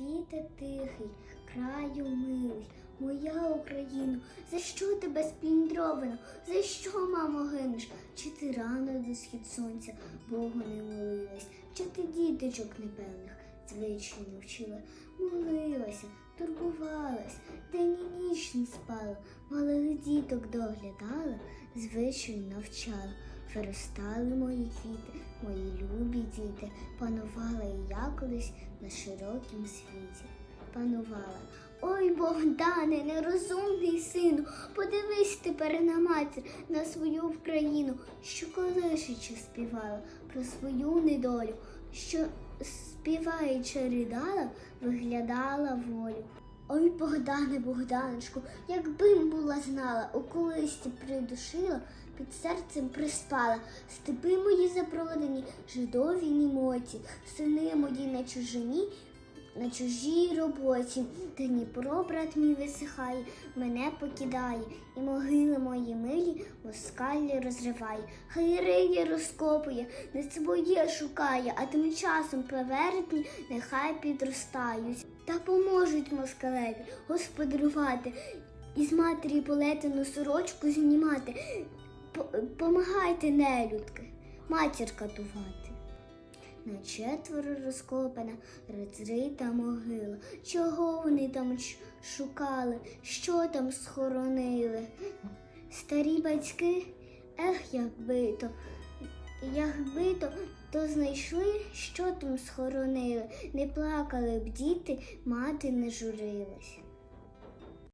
Світе тихий, краю милий, моя Україно, за що тебе спліндровано? За що, мамо, гинеш? Чи ти рано до схід сонця Богу не молилась? Чи ти діточок непевних звичай не вчила? Молилася, турбувалась, день і ніч не спала, малих діток доглядала, звичаю навчала. Виростали мої квіти, мої любі діти, панувала і я колись на широкім світі. Панувала. Ой, Богдане, нерозумний сину, подивись тепер на матір, на свою Україну, що колишечі співала про свою недолю, що співаючи ридала, виглядала волю. Ой, Богдане, Богданочку, якби м була знала, у колисці придушила, під серцем приспала, степи мої запродані, жидові німоті, сини мої на чужині, на чужій роботі. Дніпро, брат мій висихає, мене покидає, і могили мої милі москалі розриває. Хай риє розкопує, не своє шукає, а тим часом поверхні нехай підростають. Та поможуть москалеві господарювати, із матері полетену сорочку знімати. Помагайте, нелюдки, матір катувати. На четверо розкопана розрита могила. Чого вони там шукали, що там схоронили? Старі батьки, ех, якби то, якби то, то знайшли, що там схоронили. Не плакали б діти, мати не журилась.